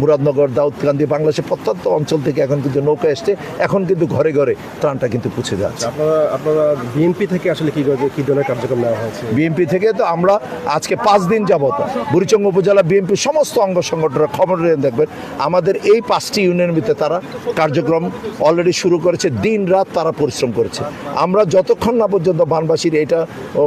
মুরাদনগর দাউদকান্দি বাংলাদেশের প্রত্যন্ত অঞ্চল থেকে এখন কিন্তু নৌকা এসছে। এখন কিন্তু ঘরে ঘরে ত্রাণটা কিন্তু পৌঁছে যাচ্ছে। আপনারা আপনারা বিএনপি থেকে আসলে কি কি ধরনের কার্যক্রম নেওয়া হয়েছে? বিএনপি থেকে তো আমরা আজকে পাঁচ দিন যাবত বুড়িচং উপজেলা বিএনপি সমস্ত অঙ্গ সংগঠনের খবর দেখবেন। আমাদের এই পাঁচটি ইউনিয়নের ভিতরে তারা কার্যক্রম অলরেডি শুরু করেছে দিন রাত তারা পরিশ্রম করেছে। আমরা যতক্ষণ না পর্যন্ত বানবাসীর এটা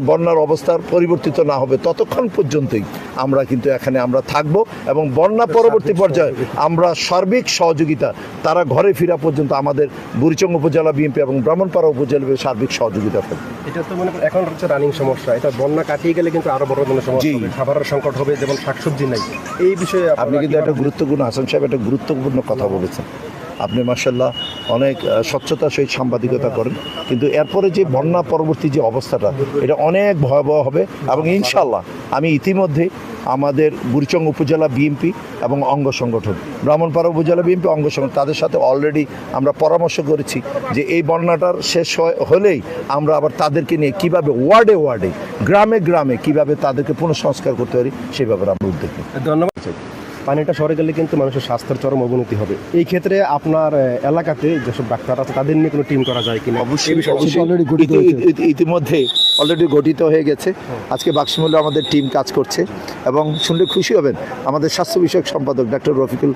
বন্যার অবস্থার পরিবর্তিত না হবে ততক্ষণ পর্যন্তই আমরা কিন্তু এখানে আমরা থাকব এবং বন্যা পরবর্তী পর্যায়ে আমরা সার্বিক সহযোগিতা তারা ঘরে ফেরা পর্যন্ত আমাদের বুড়িচং উপজেলা বিএনপি এবং ব্রাহ্মণপাড়া উপজেলা সার্বিক সহযোগিতা থাকবে। এটা তো মনে করেন এখন হচ্ছে রানিং সমস্যা। এটা বন্যা কাটিয়ে গেলে কিন্তু আরও বড় ধরনের সমস্যা খাবারের সংকট হবে যেমন শাকসবজি নাই। এই বিষয়ে আপনি কিন্তু একটা গুরুত্বপূর্ণ হাসান সাহেব একটা গুরুত্বপূর্ণ কথা বলেছেন। আপনি মার্শাল্লাহ অনেক আহ, স্বচ্ছতার সহিত সাংবাদিকতা করেন। কিন্তু এরপরে যে বন্যা পরবর্তী যে অবস্থাটা এটা অনেক ভয়াবহ হবে এবং ইনশাল্লাহ আমি ইতিমধ্যে আমাদের বুড়িচং উপজেলা বিএনপি এবং অঙ্গ সংগঠন। ব্রাহ্মণপাড়া উপজেলা বিএনপি অঙ্গ সংগঠন তাদের সাথে অলরেডি আমরা পরামর্শ করেছি যে এই বন্যাটার শেষ হয়- হলেই আমরা আবার তাদেরকে নিয়ে কীভাবে ওয়ার্ডে ওয়ার্ডে গ্রামে গ্রামে কীভাবে তাদেরকে পুনঃসংস্কার করতে পারি সেই ব্যাপারে আমরা উদ্যোগ ধন্যবাদ। পানিটা সরে গেলে কিন্তু মানুষের স্বাস্থ্যের চরম অবনতি হবে। এই ক্ষেত্রে আপনার এলাকাতে যেসব ডাক্তার আছে তাদের নিয়ে কোনো টিম করা যায় কিনা? অবশ্যই ইতিমধ্যে অলরেডি গঠিত হয়ে গেছে। আজকে বাক্সমূল্যে আমাদের টিম কাজ করছে এবং শুনলে খুশি হবেন, আমাদের স্বাস্থ্য বিষয়ক সম্পাদক ডাক্তার রফিকুল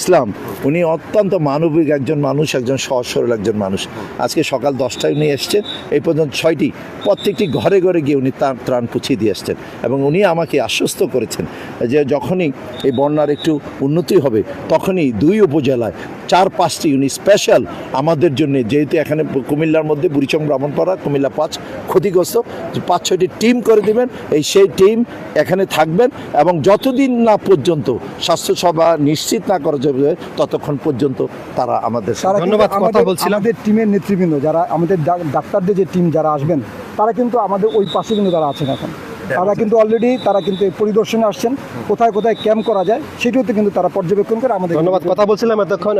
ইসলাম, উনি অত্যন্ত মানবিক একজন মানুষ, একজন সহজ সরল একজন মানুষ। আজকে সকাল দশটায় উনি এসছেন, এই পর্যন্ত ছয়টি, প্রত্যেকটি ঘরে ঘরে গিয়ে উনি তার ত্রাণ পুছিয়ে দিয়ে এসছেন এবং উনি আমাকে আশ্বস্ত করেছেন যে যখনই এই বন্যার একটু উন্নতি হবে, তখনই দুই উপজেলায় চার পাঁচটি উনি স্পেশাল আমাদের জন্য, যেহেতু এখানে কুমিল্লার মধ্যে বুড়িচং, ব্রাহ্মণপাড়া, কুমিল্লা পাঁচ ক্ষতিগ্রস্ত। পাঁচ ছয়টি টিম করে দিবেন এই সেই টিম এখানে থাকবেন এবং যতদিন না পর্যন্ত স্বাস্থ্যসভা নিশ্চিত না করা যাবে ততক্ষণ পর্যন্ত তারা আমাদের ধন্যবাদ, কথা আমাদের- বলছিলাম। আমাদের টিমের নেতৃবৃন্দ যারা আমাদের ডাক্তারদের যে টিম যারা আসবেন তারা কিন্তু আমাদের ওই পাশে কিন্তু তারা আছেন এখন তারা কিন্তু অলরেডি তারা কিন্তু পরিদর্শনে আসছেন। কোথায় কোথায় ক্যাম্প করা যায় সেটিও কিন্তু তারা পর্যবেক্ষণ করে আমাদের ধন্যবাদ। কথা বলছিলাম এতক্ষণ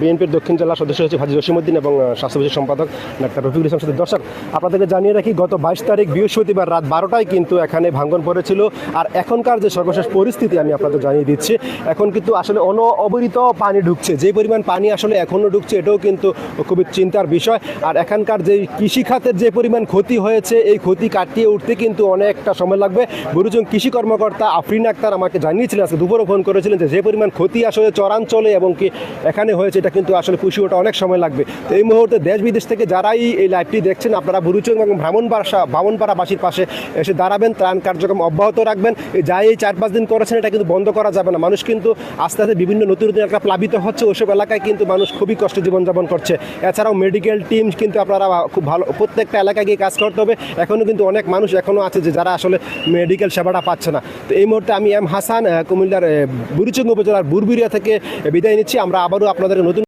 বিএনপির দক্ষিণ জেলা সদস্য হচ্ছে হাজি জসিমুদ্দিন এবং স্বাস্থ্য বিষয়ক সম্পাদক ডাক্তার রফিকুল ইসলাম সাথে। দর্শক আপনাদেরকে জানিয়ে রাখি গত বাইশ তারিখ বৃহস্পতিবার রাত বারোটায় কিন্তু এখানে ভাঙ্গন পড়েছিল। আর এখনকার যে সর্বশেষ পরিস্থিতি আমি আপনাদের জানিয়ে দিচ্ছি এখন কিন্তু আসলে অন অবরিত পানি ঢুকছে। যে পরিমাণ পানি আসলে এখনও ঢুকছে এটাও কিন্তু খুবই চিন্তার বিষয়। আর এখানকার যে কৃষিখাতের যে পরিমাণ ক্ষতি হয়েছে এই ক্ষতি কাটিয়ে উঠতে কিন্তু অনেকটা সময় লাগবে। গুরুজন কৃষি কর্মকর্তা আফরিন আক্তার আমাকে জানিয়েছিলেন, আজকে দুপুরে ফোন করেছিলেন যে পরিমাণ ক্ষতি আসলে চরাঞ্চলে এবং কি এখানে হয়েছে, এটা কিন্তু আসলে পুষি ওটা অনেক সময় লাগবে। তো এই মুহূর্তে দেশ বিদেশ থেকে যারাই এই লাইভটি দেখছেন, আপনারা বুরুচং এবং ভ্রমণবাসা বামনপাড়াবাসীর পাশে এসে দাঁড়াবেন, ত্রাণ কার্যক্রম অব্যাহত রাখবেন। এই যাই এই চার পাঁচ দিন করেছেন, এটা কিন্তু বন্ধ করা যাবে না। মানুষ কিন্তু আস্তে আস্তে বিভিন্ন নতুন নতুন এলাকা প্লাবিত হচ্ছে ওইসব এলাকায় কিন্তু মানুষ খুবই কষ্ট জীবনযাপন করছে। এছাড়াও মেডিকেল টিম কিন্তু আপনারা খুব ভালো, প্রত্যেকটা এলাকায় গিয়ে কাজ করতে হবে। এখনও কিন্তু অনেক মানুষ এখনও আছে যে যারা আসলে মেডিকেল সেবাটা পাচ্ছে না। তো এই মুহূর্তে আমি এম হাসান কুমিল্লার বুড়িচুঙ্গ উপজেলার বুরবুরিয়া থেকে বিদায় নিচ্ছি। আমরা আবারও আপনাদের নতুন